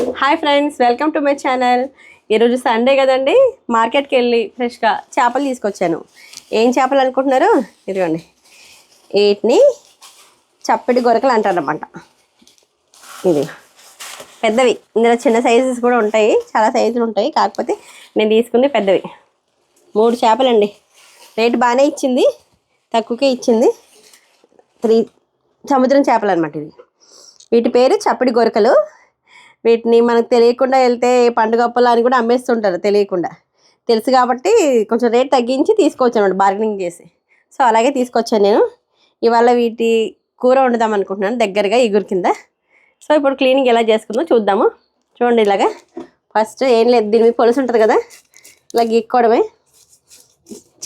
Hi friends welcome to my channel ఈరోజు Sunday కదండి. మార్కెట్కి వెళ్ళి ఫ్రెష్గా చేపలు తీసుకొచ్చాను. ఏం చేపలు అనుకుంటున్నారు? ఇదిగోండి. వీటిని చప్పటి గొరకలు అంటారన్నమాట. ఇది పెద్దవి. ఇందులో చిన్న సైజెస్ కూడా ఉంటాయి. చాలా సైజులు ఉంటాయి. కాకపోతే నేను తీసుకుంది పెద్దవి. మూడు చేపలండి. రేట్ బాగానే ఇచ్చింది. తక్కువకే ఇచ్చింది. త్రీ సముద్రం చేపలు అనమాట ఇది వీటి పేరు చప్పటి గొరకలు. వీటిని మనకు తెలియకుండా వెళ్తే పండుగ అప్పలు అని కూడా అమ్మేస్తుంటారు తెలియకుండా. తెలుసు కాబట్టి కొంచెం రేట్ తగ్గించి తీసుకోవచ్చు అనమాట బార్గెనింగ్ చేసి. సో అలాగే తీసుకొచ్చాను నేను. ఇవాళ వీటి కూర వండుదాం అనుకుంటున్నాను దగ్గరగా ఇగురు కింద. సో ఇప్పుడు క్లీనింగ్ ఎలా చేసుకుందో చూద్దాము. చూడండి ఇలాగా. ఫస్ట్ ఏం లేదు దీని మీద పొలుసు ఉంటుంది కదా ఇలా గీక్కోవడమే.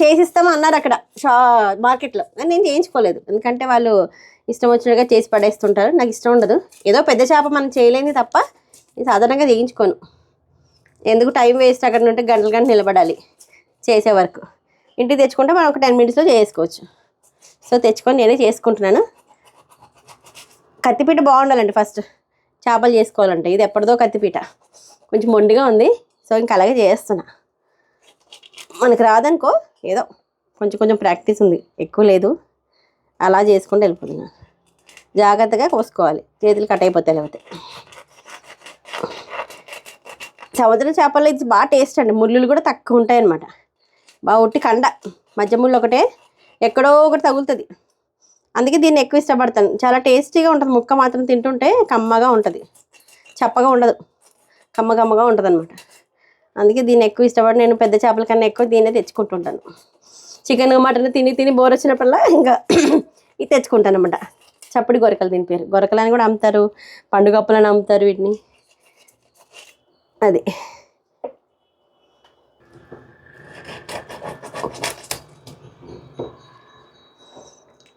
చేసిస్తాము అన్నారు అక్కడ షా మార్కెట్లో. కానీ నేను చేయించుకోలేదు ఎందుకంటే వాళ్ళు ఇష్టం వచ్చినట్టుగా చేసి పడేస్తుంటారు. నాకు ఇష్టం ఉండదు. ఏదో పెద్ద చేప మనం చేయలేని తప్ప నేను సాధారణంగా చేయించుకోను ఎందుకు టైం వేస్ట్ అక్కడ నుండి గంటలు గంటలు నిలబడాలి చేసే వరకు. ఇంటికి తెచ్చుకుంటే మనం ఒక టెన్ మినిట్స్లో చేసుకోవచ్చు. సో తెచ్చుకొని నేనే చేసుకుంటున్నాను. కత్తిపీట బాగుండాలండి ఫస్ట్. చేపలు చేసుకోవాలంటే. ఇది ఎప్పటిదో కత్తిపీట. కొంచెం మొండిగా ఉంది. సో ఇంకా అలాగే చేస్తున్నా. మనకు రాదనుకో ఏదో కొంచెం కొంచెం ప్రాక్టీస్ ఉంది. ఎక్కువ లేదు. అలా చేసుకుంటూ వెళ్ళిపోతున్నాను జాగ్రత్తగా కోసుకోవాలి. చేతులు కట్ అయిపోతాయి లేకపోతే. సముద్ర చేపలు ఇది బాగా టేస్ట్ అండి. ముళ్ళులు కూడా తక్కువ ఉంటాయి అనమాట బాగా ఉట్టి కండ. మధ్య ముళ్ళు ఒకటే. ఎక్కడో ఒకటి తగులుతుంది. అందుకే దీన్ని ఎక్కువ ఇష్టపడతాను. చాలా టేస్టీగా ఉంటుంది. ముక్క మాత్రం తింటుంటే కమ్మగా ఉంటుంది. చప్పగా ఉండదు. కమ్మ కమ్మగా ఉంటుంది అనమాట అందుకే దీన్ని ఎక్కువ ఇష్టపడి నేను పెద్ద చేపల కన్నా ఎక్కువ దీన్నే తెచ్చుకుంటుంటాను. చికెన్ మటన్ తిని తిని బోర్ వచ్చినప్పుడల్లా ఇంకా ఇది తెచ్చుకుంటాను అనమాట చప్పటి గొరకలు దీని పేరు. గొరకలు అని కూడా అమ్ముతారు. పండుగప్పులని అమ్ముతారు వీటిని. అది.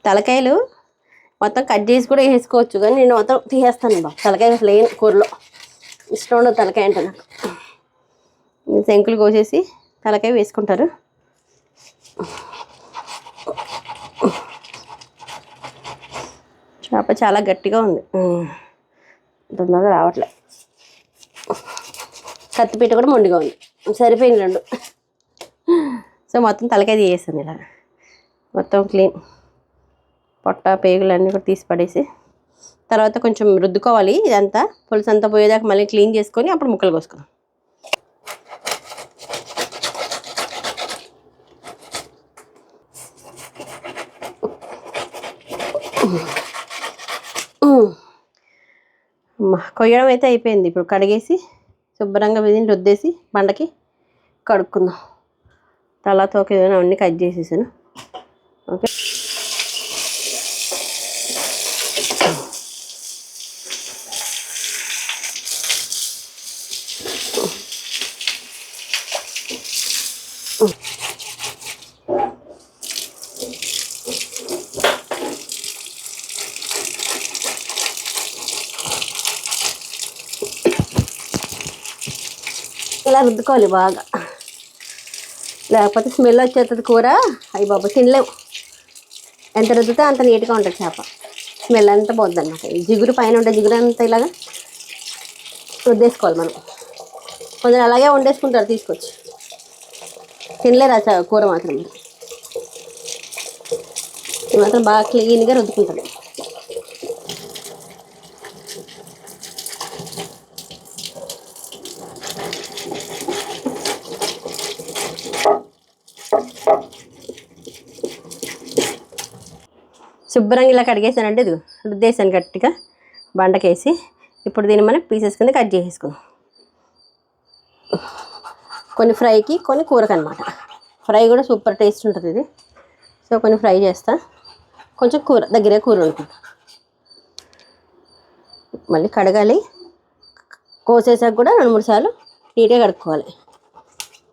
తలకాయలు మొత్తం కట్ చేసి కూడా వేసుకోవచ్చు కానీ నేను మొత్తం తీసేస్తాను బాబు. తలకాయ అసలు కూరలో. ఇష్టం ఉండదు తలకాయ అంటే నాకు. శంకులు కోసేసి తలకాయ వేసుకుంటారు. చేప చాలా గట్టిగా ఉంది. తొందరగా రావట్లే. కత్తిపీట కూడా మొండిగా ఉంది. సరిపోయింది రెండు. సో మొత్తం తలకాయ వేసాను ఇలా. మొత్తం క్లీన్. పొట్ట పేగులు అన్నీ కూడా తీసి పడేసి. తర్వాత కొంచెం రుద్దుకోవాలి ఇదంతా. పులుసు అంతా పోయేదాకా మళ్ళీ క్లీన్ చేసుకొని అప్పుడు ముక్కలు కోసుకుందాం. కొయ్యడం అయితే అయిపోయింది. ఇప్పుడు కడిగేసి శుభ్రంగా వీధిని రుద్దేసి బండకి కడుక్కుందాం. తలా తోక ఏదైనా అన్నీ కట్ చేసేసాను. ఓకే? ఇలా రుద్దుకోవాలి బాగా. లేకపోతే స్మెల్ వచ్చేస్తుంది కూర. అయ్యి బాబు తినలేవు ఎంత రుద్దితే అంత నీట్గా ఉంటుంది చేప. స్మెల్ అంతా పోద్ది అనమాట ఈ జిగురు పైన ఉండే జిగురు అంతా ఇలాగా రుద్దేసుకోవాలి మనం. కొందరు అలాగే వండేసుకుంటారు తీసుకొచ్చి. తినలేరు ఆ కూర మాత్రం. ఇది మాత్రం బాగా క్లీన్గా రుద్దుకుంటారు. శుభ్రంగా ఇలా కడిగేసానంటే ఇది రుద్దేసాను గట్టిగా బండకేసి. ఇప్పుడు దీన్ని మనం పీసెస్ కింద కట్ చేసేసుకుందాం కొన్ని ఫ్రైకి కొన్ని కూరకు అనమాట ఫ్రై కూడా సూపర్ టేస్ట్ ఉంటుంది ఇది. సో కొన్ని ఫ్రై చేస్తా. కొంచెం కూర దగ్గరే కూర ఉంటుంది మళ్ళీ కడగాలి. కోసేసాక కూడా రెండు మూడు సార్లు నీట్గా కడుక్కోవాలి.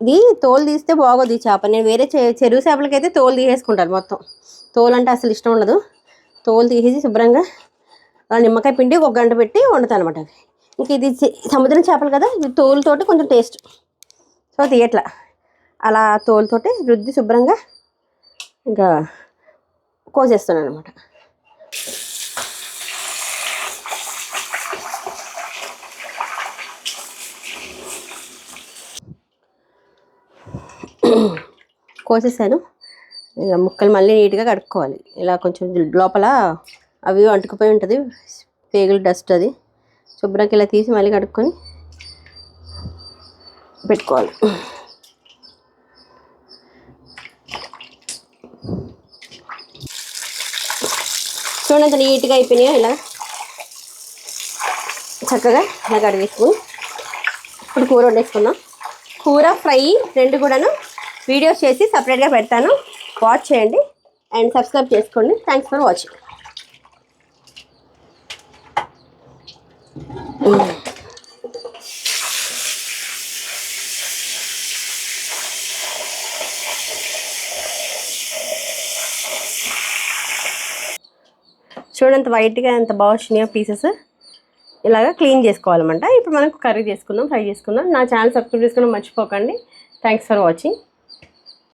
ఇది తోలు తీస్తే బాగోదు ఈ చేప. నేను వేరే చె- చెరువు చేపలకైతే తోలు తీసేసుకుంటాను మొత్తం. తోలు అంటే అసలు ఇష్టం ఉండదు. తోలు తీసేసి శుభ్రంగా నిమ్మకాయ పిండి ఒక గంట పెట్టి వండుతాను అనమాట అవి ఇంక ఇది సముద్రం చేపలు కదా ఇది తోలుతోటి కొంచెం టేస్ట్. సో తీయట్లా. అలా తోలుతోటి రుద్ది శుభ్రంగా ఇంకా కోసేస్తున్నాను అనమాట కోసేసాను. ఇలా ముక్కలు మళ్ళీ నీట్గా కడుక్కోవాలి. ఇలా కొంచెం లోపల అవి అంటుకుపోయి ఉంటుంది. పేగులు డస్ట్ అది. శుభ్రంగా ఇలా తీసి మళ్ళీ కడుక్కొని పెట్టుకోవాలి. చూడండి అంత నీట్గా అయిపోయినాయో ఇలా. చక్కగా ఇలా కడిగేసుకుని ఇప్పుడు కూర వండేసుకుందాం. కూర ఫ్రై రెండు కూడాను వీడియోస్ చేసి సపరేట్గా పెడతాను. వాచ్ చేయండి అండ్ సబ్స్క్రైబ్ చేసుకోండి. థ్యాంక్స్ ఫర్ వాచింగ్ చూడంత వైట్గా ఎంత బాగా వచ్చినాయో పీసెస్ ఇలాగ క్లీన్ చేసుకోవాలన్నమాట. ఇప్పుడు మనం కర్రీ చేసుకుందాం ఫ్రై చేసుకుందాం. నా ఛానల్ సబ్స్క్రైబ్ చేసుకోవడం మర్చిపోకండి. Thanks for watching